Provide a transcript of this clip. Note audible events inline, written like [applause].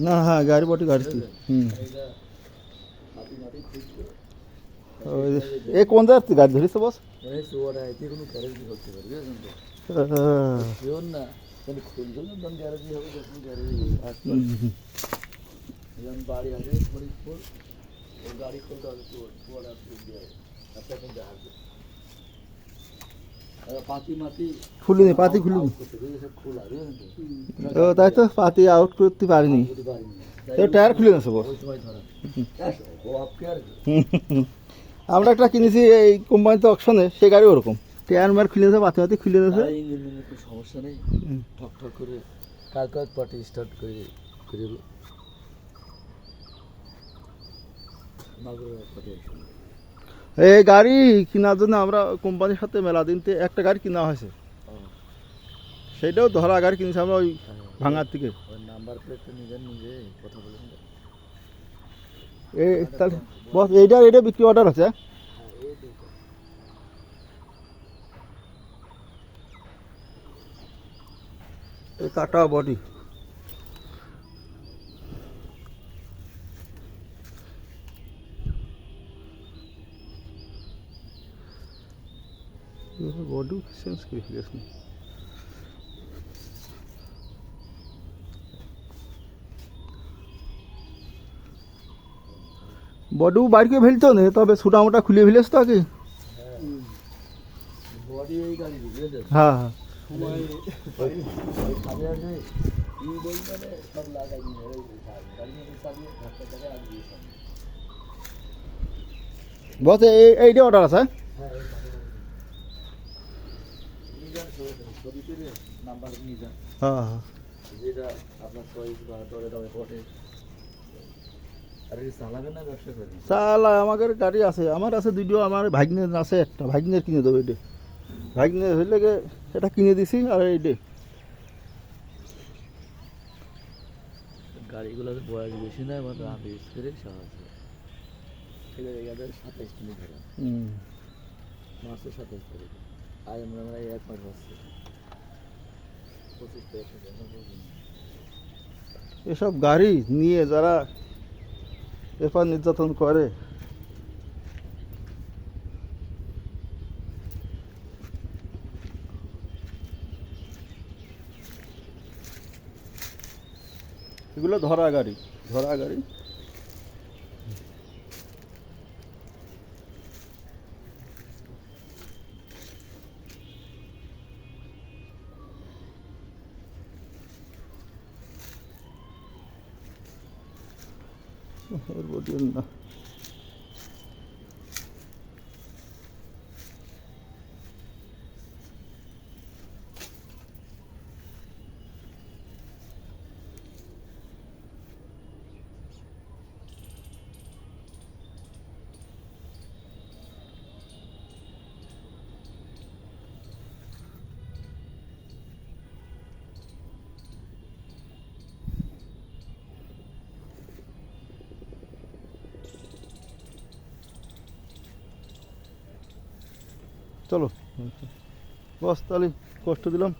না হ্যাঁ গাড়ি বটি গাড়িতে হুম। এ কোন জায়গার গাড়ি ধরেছে বস বাড়ি আসে ফরিদপুর গাড়ি খুলতে হবে একটা কিন্তু আসবে আর পাতি মাতি খুলিনি পাতি খুলিনি ও তাই তো পাতি আউট করতে পারিনি। তো টায়ার খুলে আর কি? [laughs] আমরা একটা কিনেছি এই কোম্পানিতে অকশনে সে গাড়ি ওরকম। টায়ার মার খুলে গেছে পাতি পাতি খুলে কোনো সমস্যা নেই। ঠক ঠক করে কাল কয়েক পার্টি স্টার্ট করে করে এই গাড়ি কেনার জন্য আমরা কোম্পানির সাথে মেলা দিনতে একটা গাড়ি কেনা হয়েছে। সেটাও ধরা গাড়ি কিনেছি আমরা ওই ভাঙার থেকে নাম্বার প্লেটটা নিজের নিজে কথা বলেন এই তাহলে বস এইটা এইটা বিক্রি অর্ডার আছে হ্যাঁ? কাটা বডি। বডি চেঞ্জ করে ফেলেছি বডিও বাইরকে ফেলতো না তবে ছোটা মোটা খুলে ফেলেছ তো বডি গাড়ি হ্যাঁ হ্যাঁ। লাগিয়ে বস এইটা অর্ডার আছে হ্যাঁ এই পাশে নিয়ে যান ছবি তুলে নাম্বার নিয়ে যান। হ্যাঁ হ্যাঁ। যেটা আপনার চয়েস বা দরে দামে পড়ে। আর এটা চালাবেন না ব্যবসা করবেন চালা আমাদের গাড়ি আছে। আমার আছে দুটো আমার ভাগ্নের আছে একটা। ভাগ্নের কিনে দেবো এটা ভাগ্নের হইলে এটা কিনে দিছি আর এইটা গাড়িগুলোর বয়স বেশি নয় মাত্র আমি ইউজ করে সাহায্য ঠিক আছে এদের সাতাইশ মিনিট ধরে। হুম। মাসে সাতাইশ তারিখ আজ আমরা মানে এক মাস হচ্ছে পঁচিশ তারিখ থেকে এখন পর্যন্ত। এসব গাড়ি নিয়ে যারা এরপর নির্যাতন করে এগুলো ধরা গাড়ি ধরা গাড়ি। এর বডি না চলো। বস তাহলে কষ্ট দিলাম।